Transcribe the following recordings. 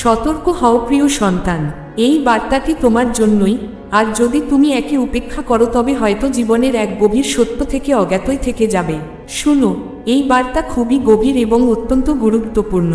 সতর্ক হও প্রিয় সন্তান। এই বার্তাটি তোমার জন্যই। আর যদি তুমি একে উপেক্ষা করো, তবে হয়তো জীবনের এক গভীর সত্য থেকে অজ্ঞাতই থেকে যাবে। শুনো, এই বার্তা খুবই গভীর এবং অত্যন্ত গুরুত্বপূর্ণ।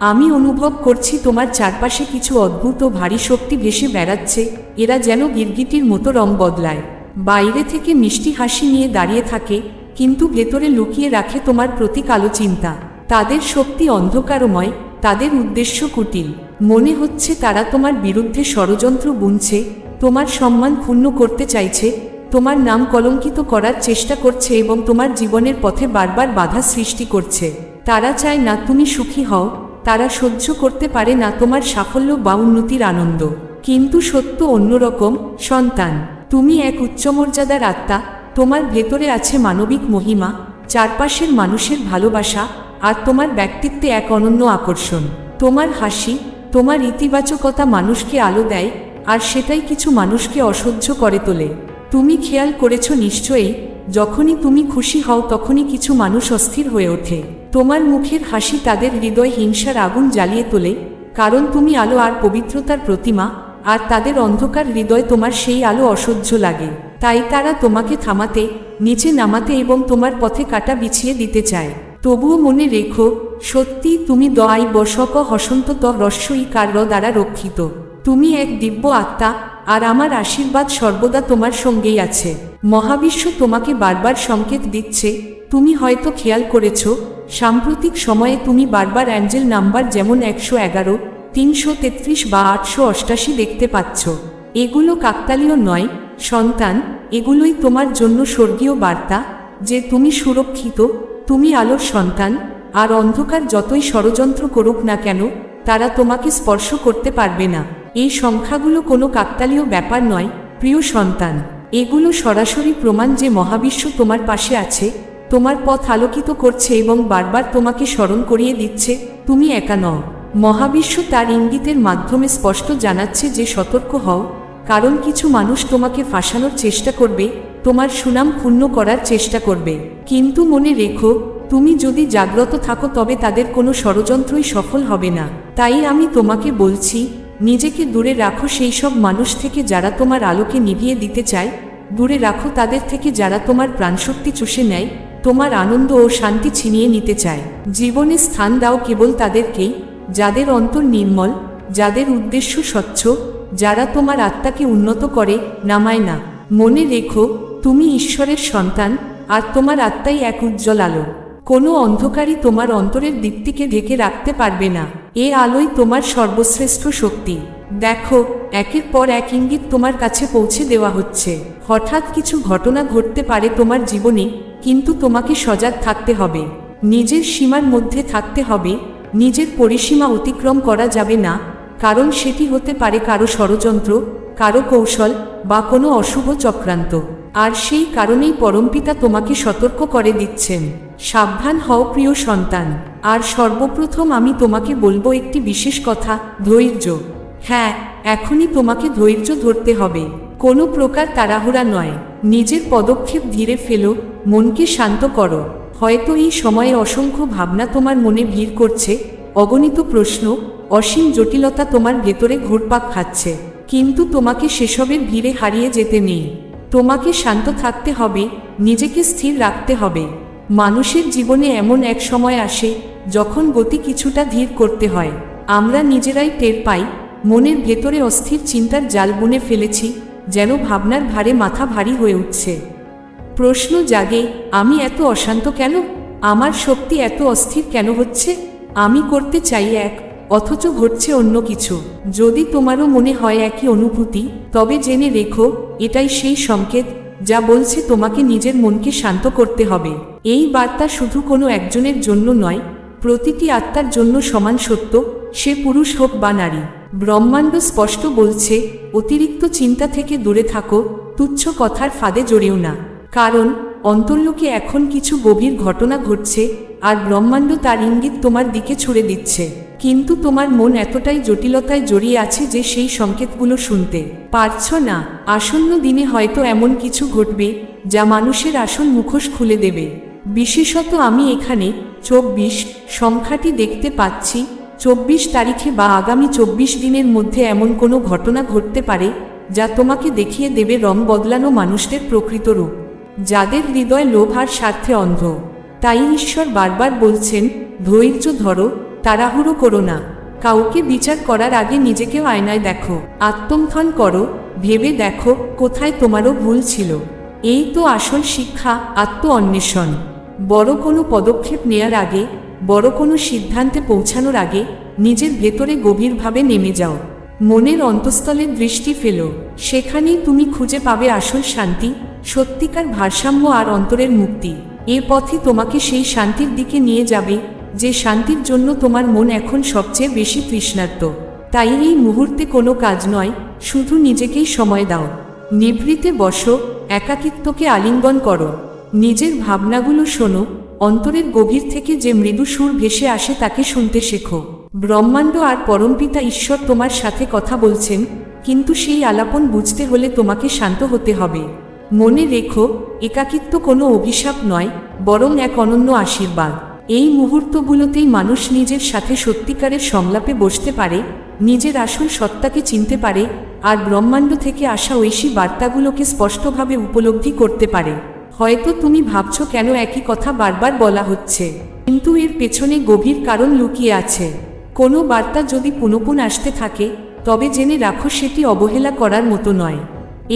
আমি অনুভব করছি তোমার চারপাশে কিছু অদ্ভুত ভারী শক্তি ভেসে বেড়াচ্ছে। এরা যেন গিরগিটির মতো রং বদলায়। বাইরে থেকে মিষ্টি হাসি নিয়ে দাঁড়িয়ে থাকে, কিন্তু ভেতরে লুকিয়ে রাখে তোমার প্রতি কালো চিন্তা তাদের শক্তি অন্ধকারময়, তাদের উদ্দেশ্য কুটিল। মনে হচ্ছে তারা তোমার বিরুদ্ধে ষড়যন্ত্র বুনছে, তোমার সম্মান ক্ষুণ্ণ করতে চাইছে, তোমার নাম কলঙ্কিত করার চেষ্টা করছে এবং তোমার জীবনের পথে বারবার বাধা সৃষ্টি করছে। তারা চায় না তুমি সুখী হও, তারা সহ্য করতে পারে না তোমার সাফল্য বা উন্নতির আনন্দ। কিন্তু সত্য অন্যরকম, সন্তান, তুমি এক উচ্চমর্যাদার আত্মা, তোমার ভেতরে আছে মানবিক মহিমা, চারপাশের মানুষের ভালোবাসা, আর তোমার ব্যক্তিত্বে এক অনন্য আকর্ষণ। তোমার হাসি তোমার ইতিবাচকতা মানুষকে আলো দেয়, আর সেটাই কিছু মানুষকে অসহ্য করে তোলে। তুমি খেয়াল করেছ নিশ্চয়ই, যখনই তুমি খুশি হও তখনই কিছু মানুষ অস্থির হয়ে ওঠে। তোমার মুখের হাসি তাদের হৃদয় হিংসার আগুন জ্বালিয়ে তোলে, কারণ তুমি আলো আর পবিত্রতার প্রতিমা, আর তাদের অন্ধকার হৃদয় তোমার সেই আলো অসহ্য লাগে। তাই তারা তোমাকে থামাতে, নিচে নামাতে এবং তোমার পথে কাটা বিছিয়ে দিতে চায়। তবুও মনে রেখো, সত্যি তুমি দয়াই বসক হসন্ত রস্যই কার দ্বারা রক্ষিত। তুমি এক দিব্য আত্মা, আর আমার আশীর্বাদ সর্বদা তোমার সঙ্গেই আছে। মহাবিশ্ব তোমাকে বারবার সংকেত দিচ্ছে, তুমি হয়তো খেয়াল করেছ, সাম্প্রতিক সময়ে তুমি বারবার অ্যাঞ্জেল নাম্বার যেমন একশো এগারো, তিনশো তেত্রিশ বা আটশো অষ্টাশি দেখতে পাচ্ছ। এগুলো কাকতালীয় নয়, সন্তান, এগুলোই তোমার জন্য স্বর্গীয় বার্তা, যে তুমি সুরক্ষিত তুমি আলোর সন্তান, আর অন্ধকার যতই ষড়যন্ত্র করুক না কেন, তারা তোমাকে স্পর্শ করতে পারবে না। এই সংখ্যাগুলো কোনো কাকতালীয় ব্যাপার নয়, প্রিয় সন্তান। এগুলো সরাসরি প্রমাণ যে মহাবিশ্ব তোমার পাশে আছে, তোমার পথ আলোকিত করছে এবং বারবার তোমাকে স্মরণ করিয়ে দিচ্ছে, তুমি একা নও। মহাবিশ্ব তার ইঙ্গিতের মাধ্যমে স্পষ্ট জানাচ্ছে যে সতর্ক হও, কারণ কিছু মানুষ তোমাকে ফাঁসানোর চেষ্টা করবে তোমার সুনাম ক্ষুণ্ণ করার চেষ্টা করবে। কিন্তু মনে রেখো, তুমি যদি জাগ্রত থাকো তবে তাদের কোনো ষড়যন্ত্রই সফল হবে না। তাই আমি তোমাকে বলছি, নিজেকে দূরে রাখো সেই সব মানুষ থেকে যারা তোমার আলোকে নিভিয়ে দিতে চায়। দূরে রাখো তাদের থেকে যারা তোমার প্রাণশক্তি চুষে নেয়, তোমার আনন্দ ও শান্তি ছিনিয়ে নিতে চায়। জীবনে স্থান দাও কেবল তাদেরকেই, যাদের অন্তর নির্মল, যাদের উদ্দেশ্য স্বচ্ছ, যারা তোমার আত্মাকে উন্নত করে, নামায় না। মনে রেখো তুমি ঈশ্বরের সন্তান, আর তোমার আত্মাই এক উজ্জ্বল আলো। কোনো অন্ধকারই তোমার অন্তরের দীপ্তিকে ঢেকে রাখতে পারবে না। এ আলোই তোমার সর্বশ্রেষ্ঠ শক্তি। দেখো, একের পর এক ইঙ্গিত তোমার কাছে পৌঁছে দেওয়া হচ্ছে। হঠাৎ কিছু ঘটনা ঘটতে পারে তোমার জীবনে, কিন্তু তোমাকে সজাগ থাকতে হবে। নিজের সীমার মধ্যে থাকতে হবে। নিজের পরিসীমা অতিক্রম করা যাবে না, কারণ সেটি হতে পারে কারও ষড়যন্ত্র, কারও কৌশল, বা কোনো অশুভ চক্রান্ত। আর সেই কারণেই পরমপিতা তোমাকে সতর্ক করে দিচ্ছেন। সাবধান হও প্রিয় সন্তান। আর সর্বপ্রথম আমি তোমাকে বলব একটি বিশেষ কথা, ধৈর্য। হ্যাঁ এখনই তোমাকে ধৈর্য ধরতে হবে। কোনো প্রকার তাড়াহুড়া নয়। নিজের পদক্ষেপ ধীরে ফেলো, মনকে শান্ত করো। হয়তো এই সময়ে অসংখ্য ভাবনা তোমার মনে ভিড় করছে, অগণিত প্রশ্ন, অসীম জটিলতা তোমার ভেতরে ঘুরপাক খাচ্ছে। কিন্তু তোমাকে সেসবের ভিড়ে হারিয়ে যেতে নেই। তোমাকে শান্ত থাকতে হবে, নিজেকে স্থির রাখতে হবে। মানুষের জীবনে এমন এক সময় আসে, যখন গতি কিছুটা ধীর করতে হয়। আমরা নিজেরাই টের পাই, মনের ভেতরে অস্থির চিন্তার জাল বুনে ফেলেছি, যেন ভাবনার ভারে মাথা ভারী হয়ে উঠছে। প্রশ্ন জাগে, আমি এত অশান্ত কেন? আমার শক্তি এত অস্থির কেন হচ্ছে? আমি করতে চাই এক অথচ ঘটছে অন্য কিছু। যদি তোমারও মনে হয় একই অনুভূতি, তবে জেনে রেখো, এটাই সেই সংকেত যা বলছে তোমাকে নিজের মনকে শান্ত করতে হবে। এই বার্তা শুধু কোনো একজনের জন্য নয়, প্রতিটি আত্মার জন্য সমান সত্য, সে পুরুষ হোক বা নারী। ব্রহ্মাণ্ড স্পষ্ট বলছে, অতিরিক্ত চিন্তা থেকে দূরে থাকো, তুচ্ছ কথার ফাঁদে জড়িও না। কারণ, অন্তর্লোকে এখন কিছু গভীর ঘটনা ঘটছে, আর ব্রহ্মাণ্ড তার ইঙ্গিত তোমার দিকে ছুড়ে দিচ্ছে। কিন্তু তোমার মন এতটাই জটিলতায় জড়িয়ে আছে যে সেই সংকেতগুলো শুনতে পারছ না। আসন্ন দিনে হয়তো এমন কিছু ঘটবে যা মানুষের আসল মুখোশ খুলে দেবে। বিশেষত আমি এখানে চব্বিশ সংখ্যাটি দেখতে পাচ্ছি। চব্বিশ তারিখে বা আগামী চব্বিশ দিনের মধ্যে এমন কোনো ঘটনা ঘটতে পারে যা তোমাকে দেখিয়ে দেবে রং বদলানো মানুষদের প্রকৃত রূপ, যাদের হৃদয় লোভ আর স্বার্থে অন্ধ। তাই ঈশ্বর বারবার বলছেন, ধৈর্য ধরো তাড়াহুড়ো করো না। কাউকে বিচার করার আগে নিজেকেও আয়নায় দেখো। আত্মমথন করো, ভেবে দেখো কোথায় তোমারও ভুল ছিল। এই তো আসল শিক্ষা আত্ম অন্বেষণ বড় কোনো পদক্ষেপ নেয়ার আগে, বড় কোনো সিদ্ধান্তে পৌঁছানোর আগে, নিজের ভেতরে গভীরভাবে নেমে যাও। মনের অন্তঃস্থলে দৃষ্টি ফেলো। সেখানেই তুমি খুঁজে পাবে আসল শান্তি, সত্যিকার ভারসাম্য আর অন্তরের মুক্তি। এ পথই তোমাকে সেই শান্তির দিকে নিয়ে যাবে যে শান্তির জন্য তোমার মন এখন সবচেয়ে বেশি তৃষ্ণার্ত। তাই এই মুহূর্তে কোনো কাজ নয়, শুধু নিজেকেই সময় দাও। নিভৃতে বসো, একাকিত্বকে আলিঙ্গন করো। নিজের ভাবনাগুলো শোনো, অন্তরের গভীর থেকে যে মৃদু সুর ভেসে আসে তাকে শুনতে শেখো। ব্রহ্মাণ্ড আর পরমপিতা ঈশ্বর তোমার সাথে কথা বলছেন, কিন্তু সেই আলাপন বুঝতে হলে তোমাকে শান্ত হতে হবে। মনে রেখো, একাকিত্ব কোনো অভিশাপ নয়, বরং এক অনন্য আশীর্বাদ। এই মুহূর্তগুলোতেই মানুষ নিজের সাথে সত্যিকারের সংলাপে বসতে পারে, নিজের আসল সত্তাকে চিনতে পারে আর ব্রহ্মাণ্ড থেকে আসা ঐশী বার্তাগুলোকে স্পষ্টভাবে উপলব্ধি করতে পারে। হয়তো তুমি ভাবছ কেন একই কথা বারবার বলা হচ্ছে, কিন্তু এর পেছনে গভীর কারণ লুকিয়ে আছে। কোনো বার্তা যদি পুনপুন আসতে থাকে, তবে জেনে রাখো সেটি অবহেলা করার মতো নয়।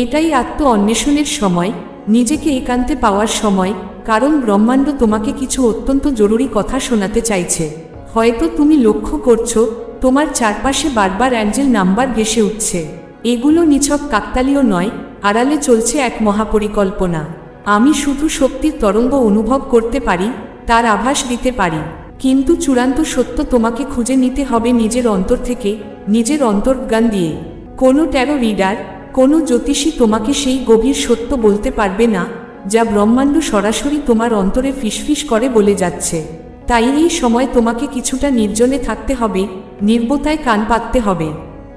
এটাই আত্ম অন্বেষণের সময়, নিজেকে একান্তে পাওয়ার সময় কারণ ব্রহ্মাণ্ড তোমাকে কিছু অত্যন্ত জরুরি কথা শোনাতে চাইছে। হয়তো তুমি লক্ষ্য করছ, তোমার চারপাশে বারবার অ্যাঞ্জেল নাম্বার ভেসে উঠছে। এগুলো নিছক কাকতালীয় নয়, আড়ালে চলছে এক মহাপরিকল্পনা। আমি শুধু শক্তির তরঙ্গ অনুভব করতে পারি, তার আভাস দিতে পারি। কিন্তু চূড়ান্ত সত্য তোমাকে খুঁজে নিতে হবে নিজের অন্তর থেকে, নিজের অন্তর্জ্ঞান দিয়ে। কোনো ট্যারো রিডার কোনো জ্যোতিষী তোমাকে সেই গভীর সত্য বলতে পারবে না যা ব্রহ্মাণ্ড সরাসরি তোমার অন্তরে ফিসফিস করে বলে যাচ্ছে। তাই এই সময় তোমাকে কিছুটা নির্জনে থাকতে হবে, নির্বতায় কান পাততে হবে।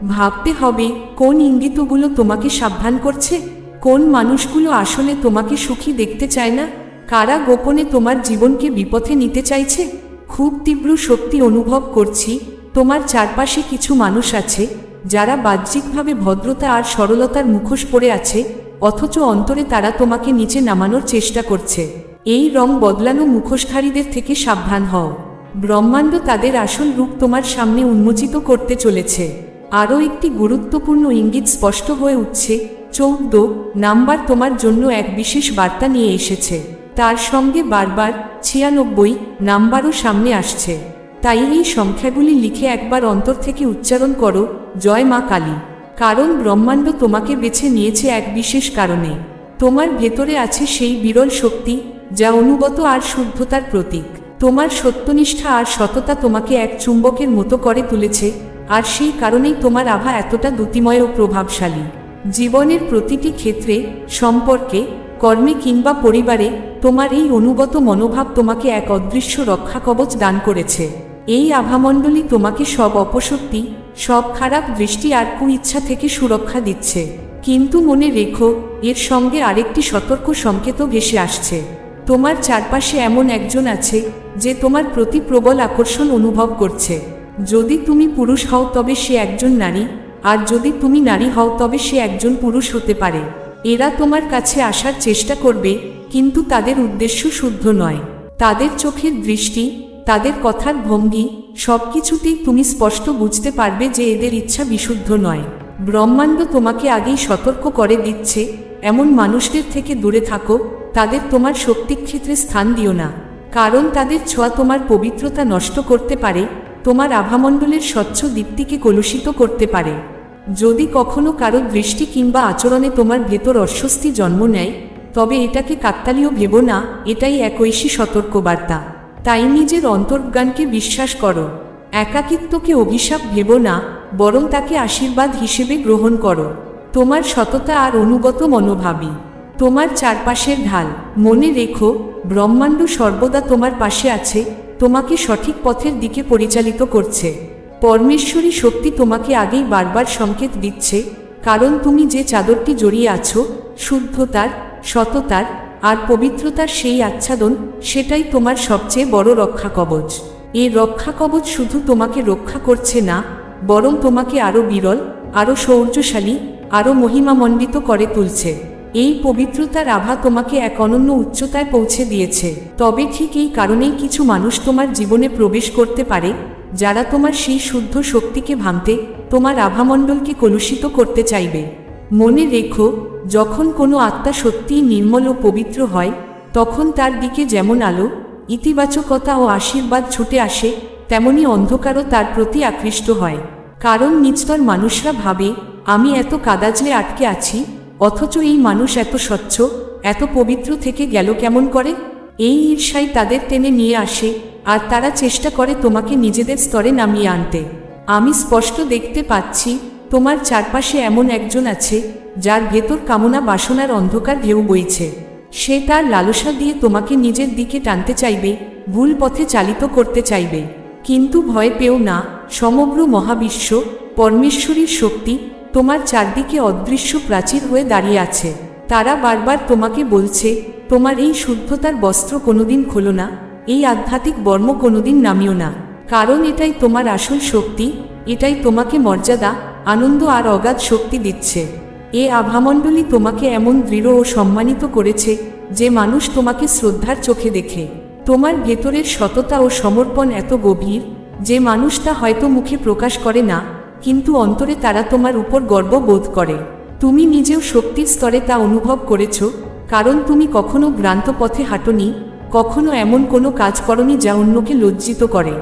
ভাবতে হবে, কোন ইঙ্গিতগুলো তোমাকে সাবধান করছে? কোন মানুষগুলো আসলে তোমাকে সুখী দেখতে চায় না? কারা গোপনে তোমার জীবনকে বিপথে নিতে চাইছে? খুব তীব্র শক্তি অনুভব করছি, তোমার চারপাশে কিছু মানুষ আছে, যারা বাহ্যিকভাবে ভদ্রতা আর সরলতার মুখোশ পড়ে আছে অথচ অন্তরে তারা তোমাকে নিচে নামানোর চেষ্টা করছে। এই রং বদলানো মুখোশধারীদের থেকে সাবধান হও। ব্রহ্মাণ্ড তাদের আসল রূপ তোমার সামনে উন্মোচিত করতে চলেছে। আরও একটি গুরুত্বপূর্ণ ইঙ্গিত স্পষ্ট হয়ে উঠছে, চৌদ্দ, নাম্বার তোমার জন্য এক বিশেষ বার্তা নিয়ে এসেছে। তার সঙ্গে বারবার ছিয়ানব্বই, নাম্বারও সামনে আসছে। তাই এই সংখ্যাগুলি লিখে একবার অন্তর থেকে উচ্চারণ করো, জয় মা কালী। কারণ ব্রহ্মাণ্ড তোমাকে বেছে নিয়েছে এক বিশেষ কারণে। তোমার ভেতরে আছে সেই বিরল শক্তি, যা অনুগত আর শুদ্ধতার প্রতীক। তোমার সত্যনিষ্ঠা আর সততা তোমাকে এক চুম্বকের মতো করে তুলেছে, আর সেই কারণেই তোমার আভা এতটা দ্যুতিময় ও প্রভাবশালী। জীবনের প্রতিটি ক্ষেত্রে, সম্পর্কে, কর্মে কিংবা পরিবারে, তোমার এই অনুগত মনোভাব তোমাকে এক অদৃশ্য রক্ষা কবচ দান করেছে। এই আভামণ্ডলী তোমাকে সব অপশক্তি, সব খারাপ দৃষ্টি আর কুইচ্ছা থেকে সুরক্ষা দিচ্ছে। কিন্তু মনে রেখো, এর সঙ্গে আরেকটি সতর্ক সংকেতও ভেসে আসছে। তোমার চারপাশে এমন একজন আছে, যে তোমার প্রতি প্রবল আকর্ষণ অনুভব করছে। যদি তুমি পুরুষ হও তবে সে একজন নারী, আর যদি তুমি নারী হও তবে সে একজন পুরুষ হতে পারে। এরা তোমার কাছে আসার চেষ্টা করবে, কিন্তু তাদের উদ্দেশ্য শুদ্ধ নয়। তাদের চোখের দৃষ্টি তাদের কথার ভঙ্গি, সবকিছুতেই তুমি স্পষ্ট বুঝতে পারবে যে এদের ইচ্ছা বিশুদ্ধ নয়। ব্রহ্মাণ্ড তোমাকে আগেই সতর্ক করে দিচ্ছে, এমন মানুষদের থেকে দূরে থাকো, তাদের তোমার শক্তিক্ষেত্রে স্থান দিও না। কারণ তাদের ছোঁয়া তোমার পবিত্রতা নষ্ট করতে পারে, তোমার আভামণ্ডলের স্বচ্ছ দীপ্তিকে কলুষিত করতে পারে। যদি কখনো কারও দৃষ্টি কিংবা আচরণে তোমার ভেতর অস্বস্তি জন্ম নেয়, তবে এটাকে কাকতালীয় ভেব না, এটাই এক ঐশী সতর্কবার্তা। তাই নিজের অন্তর্জ্ঞানকে বিশ্বাস করো। একাকিত্বকে অভিশাপ ভেব না, বরং তাকে আশীর্বাদ হিসেবে গ্রহণ করো। তোমার সততা আর অনুগত মনোভাবী তোমার চারপাশের ঢাল। মনে রেখো, ব্রহ্মাণ্ড সর্বদা তোমার পাশে আছে, তোমাকে সঠিক পথের দিকে পরিচালিত করছে। পরমেশ্বরী শক্তি তোমাকে আগেই বারবার সংকেত দিচ্ছে, কারণ তুমি যে চাদরটি জড়িয়ে আছো, শুদ্ধতার, সততার আর পবিত্রতার সেই আচ্ছাদন, সেটাই তোমার সবচেয়ে বড় রক্ষা কবচ। এই রক্ষা কবচ শুধু তোমাকে রক্ষা করছে না, বরং তোমাকে আরও বিরল আরও শৌর্যশালী আরও মহিমামণ্ডিত করে তুলছে। এই পবিত্রতার আভা তোমাকে এক অনন্য উচ্চতায় পৌঁছে দিয়েছে। তবে ঠিক এই কারণেই কিছু মানুষ তোমার জীবনে প্রবেশ করতে পারে, যারা তোমার সেই শুদ্ধ শক্তিকে ভাঙতে, তোমার আভামণ্ডলকে কলুষিত করতে চাইবে। মনে রেখো যখন কোনো আত্মা সত্যিই নির্মল ও পবিত্র হয়, তখন তার দিকে যেমন আলো, ইতিবাচকতা ও আশীর্বাদ ছুটে আসে, তেমনি অন্ধকারও তার প্রতি আকৃষ্ট হয়। কারণ নিচতর মানুষরা ভাবে, আমি এত কাদাজলে আটকে আছি, অথচ এই মানুষ এত স্বচ্ছ, এত পবিত্র থেকে গেল কেমন করে? এই ঈর্ষাই তাদের টেনে নিয়ে আসে, আর তারা চেষ্টা করে তোমাকে নিজেদের স্তরে নামিয়ে আনতে। আমি স্পষ্ট দেখতে পাচ্ছি তোমার চারপাশে এমন একজন আছে, যার ভেতর কামনা বাসনার অন্ধকার ঢেউ বইছে। সে তার লালসা দিয়ে তোমাকে নিজের দিকে টানতে চাইবে, ভুল পথে চালিত করতে চাইবে। কিন্তু ভয় পেও না, সমগ্র মহাবিশ্ব, পরমেশ্বরীর শক্তি, তোমার চারদিকে অদৃশ্য প্রাচীর হয়ে দাঁড়িয়ে আছে। তারা বারবার তোমাকে বলছে, তোমার এই শুদ্ধতার বস্ত্র কোনোদিন খোলো না, এই আধ্যাত্মিক বর্ম কোনোদিন নামিও না। কারণ এটাই তোমার আসল শক্তি, এটাই তোমাকে মর্যাদা আনন্দ আর অগাধ শক্তি দিচ্ছে। এ আভামণ্ডলী তোমাকে এমন দৃঢ় ও সম্মানিত করেছে যে মানুষ তোমাকে শ্রদ্ধার চোখে দেখে। তোমার ভেতরের সততা ও সমর্পণ এত গভীর যে মানুষ তা হয়তো মুখে প্রকাশ করে না, কিন্তু অন্তরে তারা তোমার উপর গর্ব বোধ করে। তুমি নিজেও শক্তির স্তরে তা অনুভব করেছ, কারণ তুমি কখনো ভ্রান্ত পথে হাঁটনি, কখনো এমন কোনো কাজ করনি যা অন্যকে লজ্জিত করে।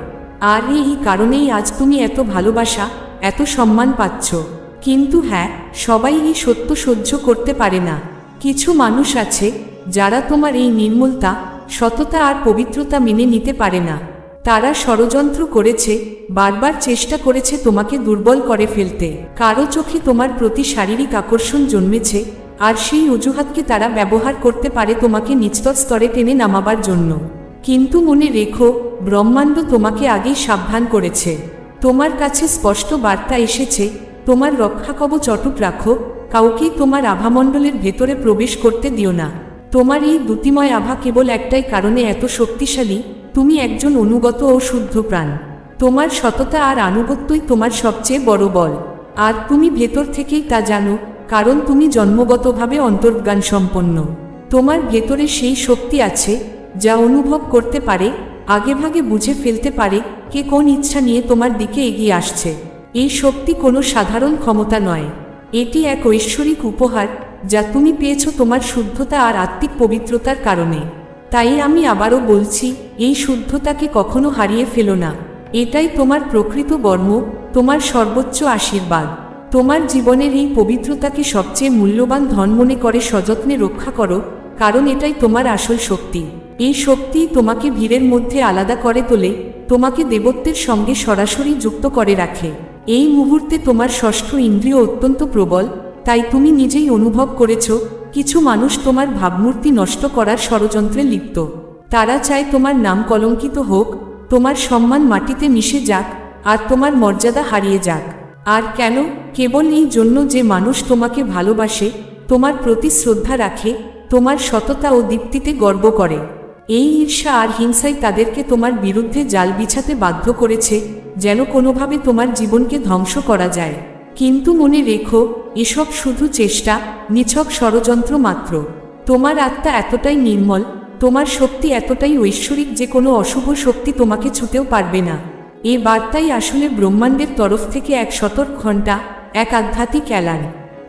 আর এই কারণেই আজ তুমি এত ভালোবাসা এত সম্মান পাচ্ছ। কিন্তু হ্যাঁ সবাই এই সত্য সহ্য করতে পারে না। কিছু মানুষ আছে, যারা তোমার এই নির্মূলতা, সততা আর পবিত্রতা মেনে নিতে পারে না। তারা ষড়যন্ত্র করেছে, বারবার চেষ্টা করেছে তোমাকে দুর্বল করে ফেলতে। কারও চোখে তোমার প্রতি শারীরিক আকর্ষণ জন্মেছে, আর সেই অজুহাতকে তারা ব্যবহার করতে পারে তোমাকে নিচতর স্তরে টেনে নামাবার জন্য। কিন্তু মনে রেখো, ব্রহ্মাণ্ড তোমাকে আগেই সাবধান করেছে। তোমার কাছে স্পষ্ট বার্তা এসেছে, তোমার রক্ষা কবচ অটুট রাখো কাউকেই তোমার আভামণ্ডলের ভেতরে প্রবেশ করতে দিও না। তোমার এই দ্যুতিময় আভা কেবল একটাই কারণে এত শক্তিশালী, তুমি একজন অনুগত ও শুদ্ধ প্রাণ। তোমার সততা আর আনুগত্যই তোমার সবচেয়ে বড় বল। আর তুমি ভেতর থেকেই তা জানো, কারণ তুমি জন্মগতভাবে অন্তর্জ্ঞান সম্পন্ন তোমার ভেতরে সেই শক্তি আছে, যা অনুভব করতে পারে আগেভাগে বুঝে ফেলতে পারে কে কোন ইচ্ছা নিয়ে তোমার দিকে এগিয়ে আসছে। এই শক্তি কোনো সাধারণ ক্ষমতা নয়। এটি এক ঐশ্বরিক উপহার, যা তুমি পেয়েছ তোমার শুদ্ধতা আর আত্মিক পবিত্রতার কারণে। তাই আমি আবারও বলছি, এই শুদ্ধতাকে কখনো হারিয়ে ফেলো না। এটাই তোমার প্রকৃত বর্ম, তোমার সর্বোচ্চ আশীর্বাদ। তোমার জীবনের এই পবিত্রতাকে সবচেয়ে মূল্যবান ধন মনে করে সযত্নে রক্ষা করো, কারণ এটাই তোমার আসল শক্তি। এই শক্তি তোমাকে ভিড়ের মধ্যে আলাদা করে তোলে, তোমাকে দেবত্বের সঙ্গে সরাসরি যুক্ত করে রাখে। এই মুহূর্তে তোমার ষষ্ঠ ইন্দ্রিয় অত্যন্ত প্রবল, তাই তুমি নিজেই অনুভব করেছ, কিছু মানুষ তোমার ভাবমূর্তি নষ্ট করার ষড়যন্ত্রে লিপ্ত। তারা চায় তোমার নাম কলঙ্কিত হোক, তোমার সম্মান মাটিতে মিশে যাক, আর তোমার মর্যাদা হারিয়ে যাক। আর কেন? কেবল এই জন্য যে মানুষ তোমাকে ভালোবাসে, তোমার প্রতি শ্রদ্ধা রাখে, তোমার সততা ও দীপ্তিতে গর্ব করে। এই ঈর্ষা আর হিংসাই তাদেরকে তোমার বিরুদ্ধে জাল বিছাতে বাধ্য করেছে, যেন কোনোভাবে তোমার জীবনকে ধ্বংস করা যায়। কিন্তু মনে রেখো, এসব শুধু চেষ্টা, নিছক ষড়যন্ত্র মাত্র। তোমার আত্মা এতটাই নির্মল, তোমার শক্তি এতটাই ঐশ্বরিক যে কোনো অশুভ শক্তি তোমাকে ছুতেও পারবে না। এ বার্তাই আসলে ব্রহ্মাণ্ডের তরফ থেকে এক সতর্ক ঘণ্টা, এক আধ্যাত্মিক অ্যালার্ম।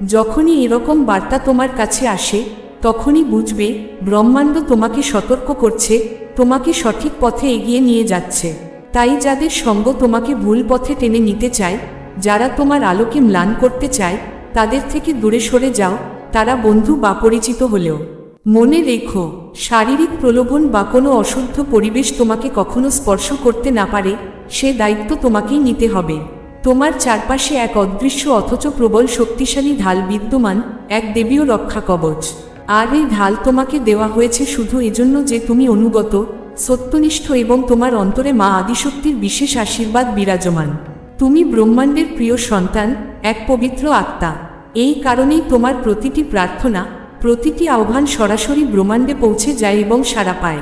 যখনই এরকম বার্তা তোমার কাছে আসে তখনই বুঝবে ব্রহ্মাণ্ড তোমাকে সতর্ক করছে, তোমাকে সঠিক পথে এগিয়ে নিয়ে যাচ্ছে। তাই যাদের সঙ্গ তোমাকে ভুল পথে টেনে নিতে চায়, যারা তোমার আলোকে ম্লান করতে চায়, তাদের থেকে দূরে সরে যাও, তারা বন্ধু বা পরিচিত হলেও। মনে রেখো, শারীরিক প্রলোভন বা কোনো অশুদ্ধ পরিবেশ তোমাকে কখনো স্পর্শ করতে না পারে, সে দায়িত্ব তোমাকেই নিতে হবে। তোমার চারপাশে এক অদৃশ্য অথচ প্রবল শক্তিশালী ঢাল বিদ্যমান, এক দেবীয় রক্ষা কবচ আর এই ঢাল তোমাকে দেওয়া হয়েছে শুধু এজন্য যে তুমি অনুগত, সত্যনিষ্ঠ এবং তোমার অন্তরে মা আদিশক্তির বিশেষ আশীর্বাদ বিরাজমান। তুমি ব্রহ্মাণ্ডের প্রিয় সন্তান, এক পবিত্র আত্মা। এই কারণেই তোমার প্রতিটি প্রার্থনা, প্রতিটি আহ্বান সরাসরি ব্রহ্মাণ্ডে পৌঁছে যায় এবং সাড়া পায়।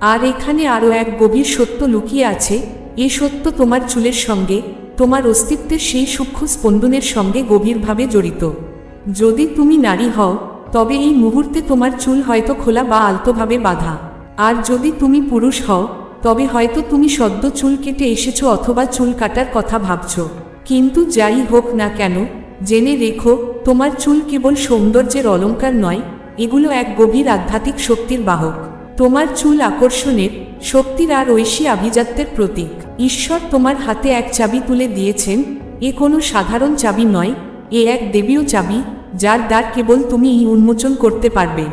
আর এখানে আরও এক গভীর সত্য লুকিয়ে আছে, এ সত্য তোমার চুলের সঙ্গে, তোমার অস্তিত্বের সেই সূক্ষ্ম স্পন্দনের সঙ্গে গভীরভাবে জড়িত। যদি তুমি নারী হও তবে এই মুহূর্তে তোমার চুল হয়তো খোলা বা আলতোভাবে বাঁধা। আর যদি তুমি পুরুষ হও, তবে হয়তো তুমি সদ্য চুল কেটে এসেছ অথবা চুল কাটার কথা ভাবছ। কিন্তু যাই হোক না কেন, জেনে রেখো, তোমার চুল কেবল সৌন্দর্যের অলংকার নয়, এগুলো এক গভীর আধ্যাত্মিক শক্তির বাহক। তোমার চুল আকর্ষণের, শক্তির আর ঐশী আভিজাত্যের প্রতীক। ঈশ্বর তোমার হাতে এক চাবি তুলে দিয়েছেন, এ কোনো সাধারণ চাবি নয়, এ এক দেবীয় চাবি যার দ্বার কেবল তুমিই উন্মোচন করতে পারবে।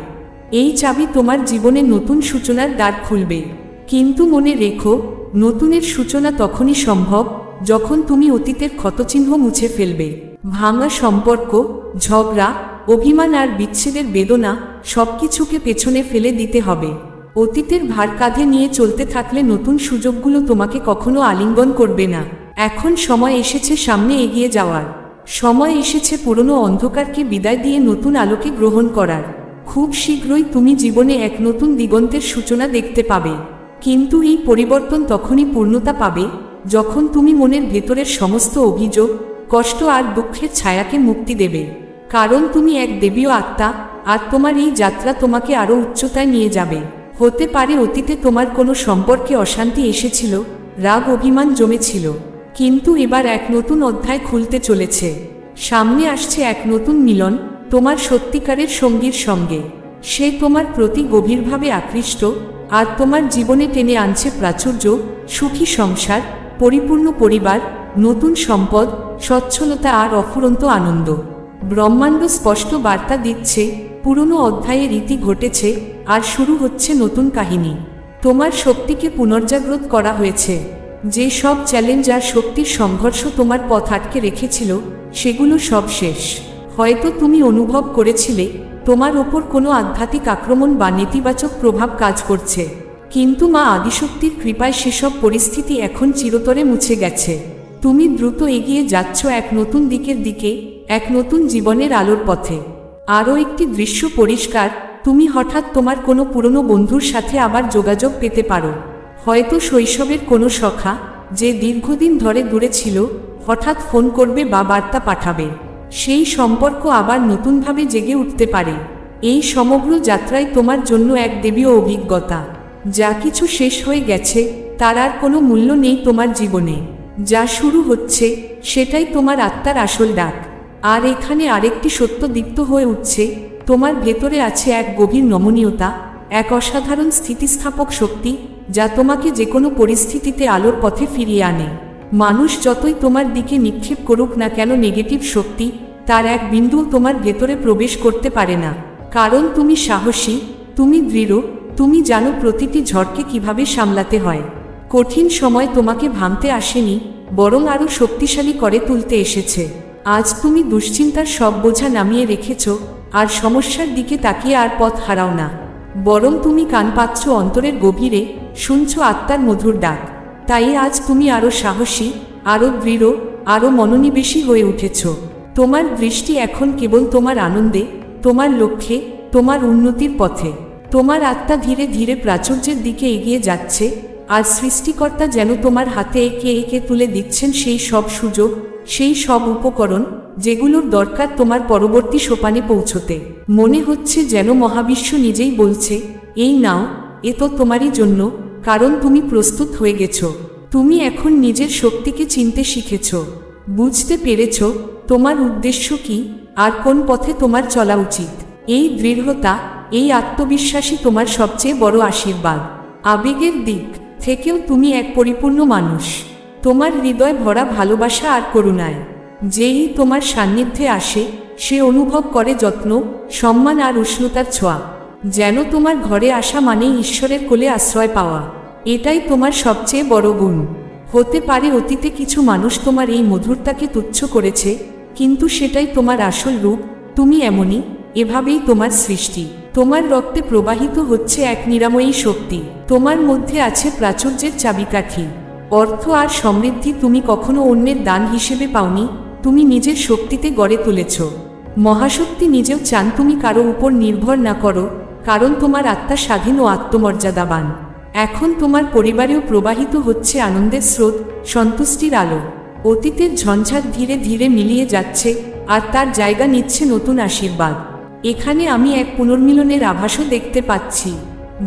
এই চাবি তোমার জীবনে নতুন সূচনার দ্বার খুলবে। কিন্তু মনে রেখো, নতুনের সূচনা তখনই সম্ভব যখন তুমি অতীতের ক্ষতচিহ্ন মুছে ফেলবে। ভাঙা সম্পর্ক, ঝগড়া, অভিমান আর বিচ্ছেদের বেদনা সবকিছুকে পেছনে ফেলে দিতে হবে। অতীতের ভার কাঁধে নিয়ে চলতে থাকলে নতুন সুযোগগুলো তোমাকে কখনো আলিঙ্গন করবে না। এখন সময় এসেছে সামনে এগিয়ে যাওয়ার। সময় এসেছে পুরনো অন্ধকারকে বিদায় দিয়ে নতুন আলোকে গ্রহণ করার। খুব শীঘ্রই তুমি জীবনে এক নতুন দিগন্তের সূচনা দেখতে পাবে। কিন্তু এই পরিবর্তন তখনই পূর্ণতা পাবে, যখন তুমি মনের ভেতরের সমস্ত অভিযোগ, কষ্ট আর দুঃখের ছায়াকে মুক্তি দেবে। কারণ তুমি এক দেবীয় আত্মা, আর তোমার এই যাত্রা তোমাকে আরও উচ্চতায় নিয়ে যাবে। হতে পারে অতীতে তোমার কোনো সম্পর্কে অশান্তি এসেছিল, রাগ, অভিমান জমেছিল। কিন্তু এবার এক নতুন অধ্যায় খুলতে চলেছে। সামনে আসছে এক নতুন মিলন, তোমার সত্যিকারের সঙ্গীর সঙ্গে। সে তোমার প্রতি গভীরভাবে আকৃষ্ট, আর তোমার জীবনে টেনে আনছে প্রাচুর্য, সুখী সংসার, পরিপূর্ণ পরিবার, নতুন সম্পদ, স্বচ্ছলতা আর অফুরন্ত আনন্দ। ব্রহ্মাণ্ড স্পষ্ট বার্তা দিচ্ছে, পুরনো অধ্যায়ে রীতি ঘটেছে, আর শুরু হচ্ছে নতুন কাহিনী। তোমার শক্তিকে পুনর্জাগ্রত করা হয়েছে। যে সব চ্যালেঞ্জ আর শক্তির সংঘর্ষ তোমার পথ আটকে রেখেছিল, সেগুলো সব শেষ। হয়তো তুমি অনুভব করেছিলে, তোমার ওপর কোনো আধ্যাত্মিক আক্রমণ বা নেতিবাচক প্রভাব কাজ করছে। কিন্তু মা আদিশক্তির কৃপায় সেসব পরিস্থিতি এখন চিরতরে মুছে গেছে। তুমি দ্রুত এগিয়ে যাচ্ছ এক নতুন দিকের দিকে, এক নতুন জীবনের আলোর পথে। আরও একটি দৃশ্য পরিষ্কার, তুমি হঠাৎ তোমার কোনো পুরনো বন্ধুর সাথে আবার যোগাযোগ পেতে পারো। হয়তো শৈশবের কোনো সখা যে দীর্ঘদিন ধরে দূরে ছিল, হঠাৎ ফোন করবে বা বার্তা পাঠাবে। সেই সম্পর্ক আবার নতুনভাবে জেগে উঠতে পারে। এই সমগ্র যাত্রায় তোমার জন্য এক দেবীয় অভিজ্ঞতা। যা কিছু শেষ হয়ে গেছে, তার আর কোনো মূল্য নেই তোমার জীবনে। যা শুরু হচ্ছে, সেটাই তোমার আত্মার আসল ডাক। আর এখানে আরেকটি সত্য দীপ্ত হয়ে উঠছে, তোমার ভেতরে আছে এক গভীর নমনীয়তা, এক অসাধারণ স্থিতিস্থাপক শক্তি যা তোমাকে যে কোনো পরিস্থিতিতে আলোর পথে ফিরিয়ে আনে। মানুষ যতই তোমার দিকে নিক্ষেপ করুক না কেন নেগেটিভ শক্তি, তার এক বিন্দু তোমার ভেতরে প্রবেশ করতে পারে না। কারণ তুমি সাহসী, তুমি দৃঢ়, তুমি জানো প্রতিটি ঝড়কে কীভাবে সামলাতে হয়। কঠিন সময় তোমাকে ভাঙতে আসেনি, বরং আরও শক্তিশালী করে তুলতে এসেছে। আজ তুমি দুশ্চিন্তার সব বোঝা নামিয়ে রেখেছ, আর সমস্যার দিকে তাকিয়ে আর পথ হারাও না। বরং তুমি কান পাচ্ছ অন্তরের গভীরে শুনছ আত্মার মধুর ডাক। তাই আজ তুমি আরও সাহসী আরও দৃঢ় আরও মনোনিবেশী হয়ে উঠেছ। তোমার দৃষ্টি এখন কেবল তোমার আনন্দে, তোমার লক্ষ্যে, তোমার উন্নতির পথে। তোমার আত্মা ধীরে ধীরে প্রাচুর্যের দিকে এগিয়ে যাচ্ছে, আর সৃষ্টিকর্তা যেন তোমার হাতে একে একে তুলে দিচ্ছেন সেই সব সুযোগ, সেই সব উপকরণ, যেগুলোর দরকার তোমার পরবর্তী সোপানে পৌঁছতে। মনে হচ্ছে যেন মহাবিশ্ব নিজেই বলছে, এই নাও, এ তো তোমারই জন্য। কারণ তুমি প্রস্তুত হয়ে গেছো। তুমি এখন নিজের শক্তিকে চিনতে শিখেছ। বুঝতে পেরেছ তোমার উদ্দেশ্য কি আর কোন পথে তোমার চলা উচিত। এই দৃঢ়তা, এই আত্মবিশ্বাসী তোমার সবচেয়ে বড় আশীর্বাদ। আবেগের দিক থেকেও তুমি এক পরিপূর্ণ মানুষ। তোমার হৃদয় ভরা ভালোবাসা আর করুণায়। যেই তোমার সান্নিধ্যে আসে, সে অনুভব করে যত্ন, সম্মান আর উষ্ণতার ছোঁয়া। যেন তোমার ঘরে আসা মানেই ঈশ্বরের কোলে আশ্রয় পাওয়া। এটাই তোমার সবচেয়ে বড় গুণ। হতে পারে অতীতে কিছু মানুষ তোমার এই মধুরতাকে তুচ্ছ করেছে, কিন্তু সেটাই তোমার আসল রূপ, তুমি এমনই, এভাবেই তোমার সৃষ্টি। তোমার রক্তে প্রবাহিত হচ্ছে এক নিরাময়ী শক্তি। তোমার মধ্যে আছে প্রাচুর্যের চাবিকাঠি। অর্থ আর সমৃদ্ধি তুমি কখনো অন্যের দান হিসেবে পাওনি, তুমি নিজের শক্তিতে গড়ে তুলেছ। মহাশক্তি নিজেও চান তুমি কারও উপর নির্ভর না করো কারণ তোমার আত্মা স্বাধীন ও আত্মমর্যাদাবান। এখন তোমার পরিবারেও প্রবাহিত হচ্ছে আনন্দের স্রোত, সন্তুষ্টির আলো। অতীতের ঝঞ্ঝাট ধীরে ধীরে মিলিয়ে যাচ্ছে আর তার জায়গা নিচ্ছে নতুন আশীর্বাদ। এখানে আমি এক পুনর্মিলনের আভাসও দেখতে পাচ্ছি।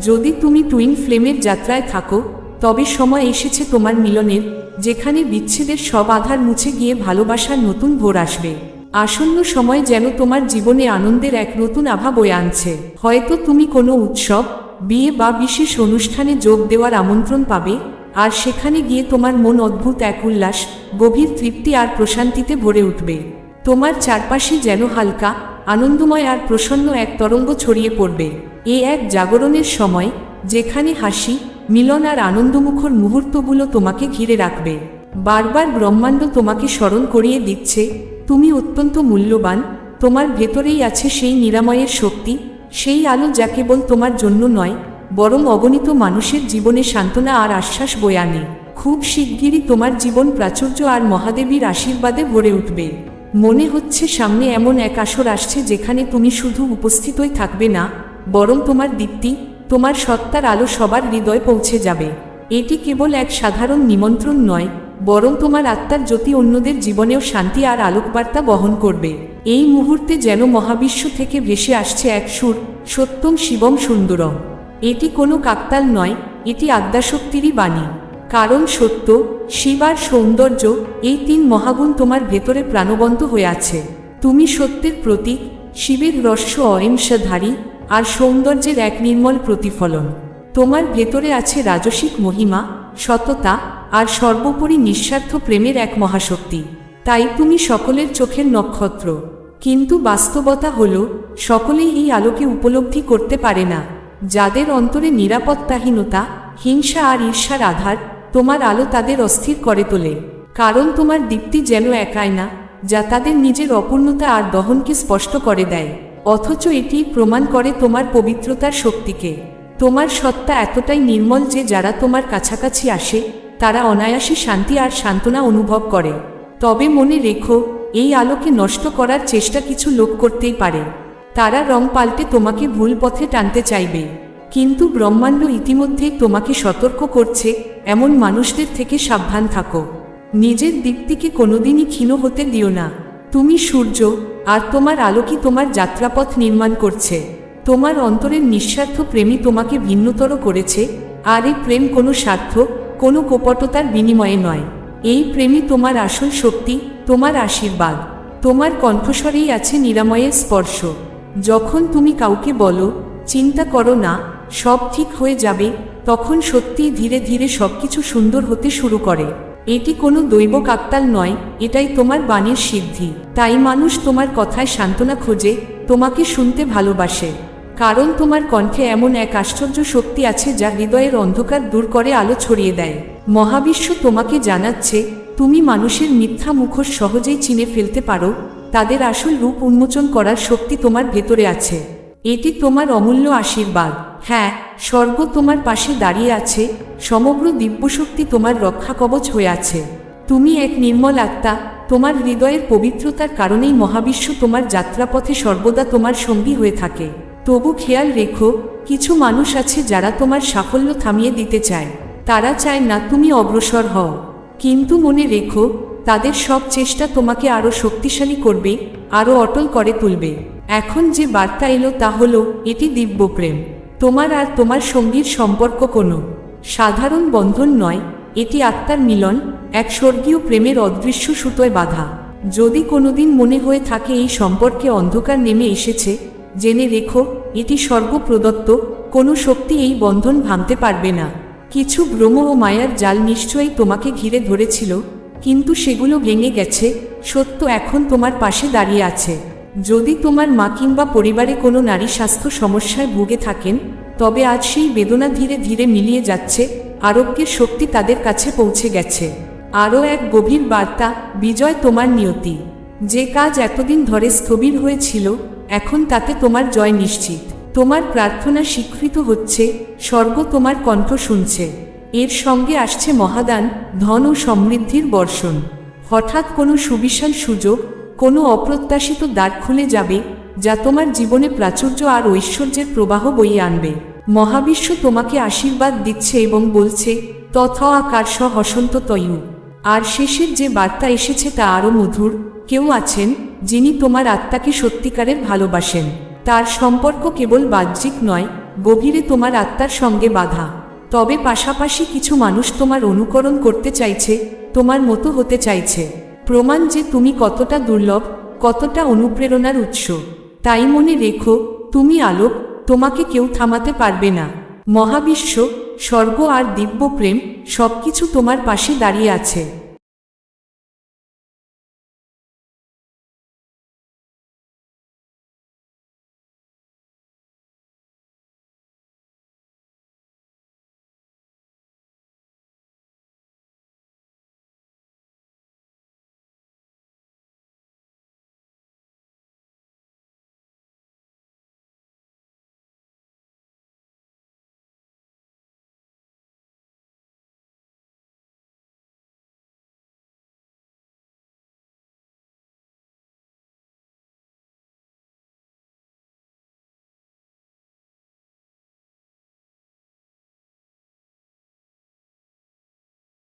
যদি তুমি টুইন ফ্লেমের যাত্রায় থাকো, তবে সময় এসেছে তোমার মিলনের, যেখানে বিচ্ছেদের সব আধার মুছে গিয়ে ভালোবাসার নতুন ভোর আসবে। আসন্ন সময় যেন তোমার জীবনে আনন্দের এক নতুন আভা বয়ে আনছে। হয়তো তুমি কোনো উৎসব, বিয়ে বা বিশেষ অনুষ্ঠানে যোগ দেওয়ার আমন্ত্রণ পাবে, আর সেখানে গিয়ে তোমার মন অদ্ভুত এক উল্লাস, গভীর তৃপ্তি আর প্রশান্তিতে ভরে উঠবে। তোমার চারপাশে যেন হালকা, আনন্দময় আর প্রসন্ন এক তরঙ্গ ছড়িয়ে পড়বে। এ এক জাগরণের সময়, যেখানে হাসি, মিলন আর আনন্দমুখর মুহূর্তগুলো তোমাকে ঘিরে রাখবে। বারবার ব্রহ্মাণ্ড তোমাকে স্মরণ করিয়ে দিচ্ছে তুমি অত্যন্ত মূল্যবান, তোমার ভেতরেই আছে সেই নিরাময়ের শক্তি, সেই আলো যা কেবল তোমার জন্য নয়, বরং অগণিত মানুষের জীবনে সান্ত্বনা আর আশ্বাস বয়ে আনে। খুব শিগগিরই তোমার জীবন প্রাচুর্য আর মহাদেবীর আশীর্বাদে ভরে উঠবে। মনে হচ্ছে সামনে এমন এক আসর আসছে যেখানে তুমি শুধু উপস্থিতই থাকবে না, বরং তোমার দীপ্তি, তোমার সত্তার আলো সবার হৃদয় পৌঁছে যাবে। এটি কেবল এক সাধারণ নিমন্ত্রণ নয়, বরং তোমার আত্মার জ্যোতি অন্যদের জীবনেও শান্তি আর আলোকবার্তা বহন করবে। এই মুহূর্তে যেন মহাবিশ্ব থেকে ভেসে আসছে এক সুর সত্যম শিবম সুন্দরম এটি কোনো কাকতাল নয়, এটি আদ্যাশক্তিরই বাণী। কারণ সত্য, শিব আর সৌন্দর্য, এই তিন মহাগুণ তোমার ভেতরে প্রাণবন্ত হয়ে আছে। তুমি সত্যের প্রতীক, শিবের রস্য অহিংসাধারী, আর সৌন্দর্যের এক নির্মল প্রতিফলন। তোমার ভেতরে আছে রাজসিক মহিমা, সততা আর সর্বোপরি নিঃস্বার্থ প্রেমের এক মহাশক্তি। তাই তুমি সকলের চোখের নক্ষত্র। কিন্তু বাস্তবতা হল, সকলেই এই আলোকে উপলব্ধি করতে পারে না। যাদের অন্তরে নিরাপত্তাহীনতা, হিংসা আর ঈর্ষার আধার, তোমার আলো তাদের অস্থির করে তোলে। কারণ তোমার দীপ্তি যেন এক না, যা তাদের নিজের অপূর্ণতা আর দহনকে স্পষ্ট করে দেয়। অথচ এটি প্রমাণ করে তোমার পবিত্রতার শক্তিকে। তোমার সত্তা এতটাই নির্মল যে যারা তোমার কাছাকাছি আসে, তারা অনায়াসে শান্তি আর সান্ত্বনা অনুভব করে। তবে মনে রেখো, এই আলোকে নষ্ট করার চেষ্টা কিছু লোক করতেই পারে। তারা রং পাল্টে তোমাকে ভুল পথে টানতে চাইবে। কিন্তু ব্রহ্মাণ্ড ইতিমধ্যেই তোমাকে সতর্ক করছে, এমন মানুষদের থেকে সাবধান থাকো। নিজের দীপ্তিকে কোনোদিনই ক্ষীণ হতে দিও না। তুমি সূর্য, আর তোমার আলোকই তোমার যাত্রাপথ নির্মাণ করছে? তোমার অন্তরের নিঃস্বার্থ প্রেমী তোমাকে ভিন্নতর করেছে, আর এই প্রেম কোনো স্বার্থ, কোনো কপটতার বিনিময়ে নয়। এই প্রেমই তোমার আসল শক্তি, তোমার আশীর্বাদ। তোমার কণ্ঠস্বরেই আছে নিরাময়ের স্পর্শ। যখন তুমি কাউকে বলো, চিন্তা করো না, সব ঠিক হয়ে যাবে, তখন সত্যিই ধীরে ধীরে সবকিছু সুন্দর হতে শুরু করে। এটি কোনো দৈব কাকতাল নয়, এটাই তোমার বাণীর সিদ্ধি। তাই মানুষ তোমার কথায় সান্ত্বনা খোঁজে, তোমাকে শুনতে ভালোবাসে। কারণ তোমার কণ্ঠে এমন এক আশ্চর্য শক্তি আছে যা হৃদয়ের অন্ধকার দূর করে আলো ছড়িয়ে দেয়। মহাবিশ্ব তোমাকে জানাচ্ছে, তুমি মানুষের মিথ্যা মুখোশ সহজেই চিনে ফেলতে পারো, তাদের আসল রূপ উন্মোচন করার শক্তি তোমার ভেতরে আছে। এটি তোমার অমূল্য আশীর্বাদ। হ্যাঁ স্বর্গ তোমার পাশে দাঁড়িয়ে আছে, সমগ্র দিব্যশক্তি তোমার রক্ষা কবচ হয়ে আছে। তুমি এক নির্মল আত্মা, তোমার হৃদয়ের পবিত্রতার কারণেই মহাবিশ্ব তোমার যাত্রাপথে সর্বদা তোমার সঙ্গী হয়ে থাকে। তবু খেয়াল রেখো, কিছু মানুষ আছে যারা তোমার সাফল্য থামিয়ে দিতে চায়। তারা চায় না তুমি অগ্রসর হও। কিন্তু মনে রেখো, তাদের সব চেষ্টা তোমাকে আরও শক্তিশালী করবে আরও অটল করে তুলবে। এখন যে বার্তা এলো তা হলো, এটি দিব্য প্রেম। তোমার আর তোমার সঙ্গীর সম্পর্ক কোনো। সাধারণ বন্ধন নয়, এটি আত্মার মিলন, এক স্বর্গীয় প্রেমের অদৃশ্য সুতোয় বাধা। যদি কোনোদিন মনে হয়ে থাকে এই সম্পর্কে অন্ধকার নেমে এসেছে জেনে রেখো এটি সর্বপ্রদত্ত কোনো শক্তি এই বন্ধন ভাঙতে পারবে না। কিছু ভ্রম ও মায়ার জাল নিশ্চয়ই তোমাকে ঘিরে ধরেছিল, কিন্তু সেগুলো ভেঙে গেছে, সত্য এখন তোমার পাশে দাঁড়িয়ে আছে। যদি তোমার মা কিংবা পরিবারে কোনো নারী স্বাস্থ্য সমস্যায় ভুগে থাকেন, তবে আজ সেই বেদনা ধীরে ধীরে মিলিয়ে যাচ্ছে, আরোগ্যের শক্তি তাদের কাছে পৌঁছে গেছে। আরও এক গভীর বার্তা, বিজয় তোমার নিয়তি। যে কাজ এতদিন ধরে স্থবির হয়েছিল এখন তাতে তোমার জয় নিশ্চিত। তোমার প্রার্থনা স্বীকৃত হচ্ছে, স্বর্গ তোমার কণ্ঠ শুনছে। এর সঙ্গে আসছে মহাদান, ধন ও সমৃদ্ধির বর্ষণ। হঠাৎ কোনো সুবিশাল সুযোগ, কোনো অপ্রত্যাশিত দ্বার খুলে যাবে, যা তোমার জীবনে প্রাচুর্য আর ঐশ্বর্যের প্রবাহ বইয়ে আনবে। মহাবিশ্ব তোমাকে আশীর্বাদ দিচ্ছে এবং বলছে, তথ আকার্ষ হসন্ত তয়ু। আর শেষের যে বার্তা এসেছে তা আরও মধুর কেউ আছেন যিনি তোমার আত্মাকে সত্যিকারের ভালোবাসেন। তার সম্পর্ক কেবল বাহ্যিক নয়, গভীরে তোমার আত্মার সঙ্গে বাধা। তবে পাশাপাশি কিছু মানুষ তোমার অনুকরণ করতে চাইছে, তোমার মতো হতে চাইছে। প্রমাণ যে তুমি কতটা দুর্লভ, কতটা অনুপ্রেরণার উৎস। তাই মনে রেখো, তুমি আলোক, তোমাকে কেউ থামাতে পারবে না। মহাবিশ্ব, স্বর্গ আর দিব্য প্রেম সবকিছু তোমার পাশে দাঁড়িয়ে আছে।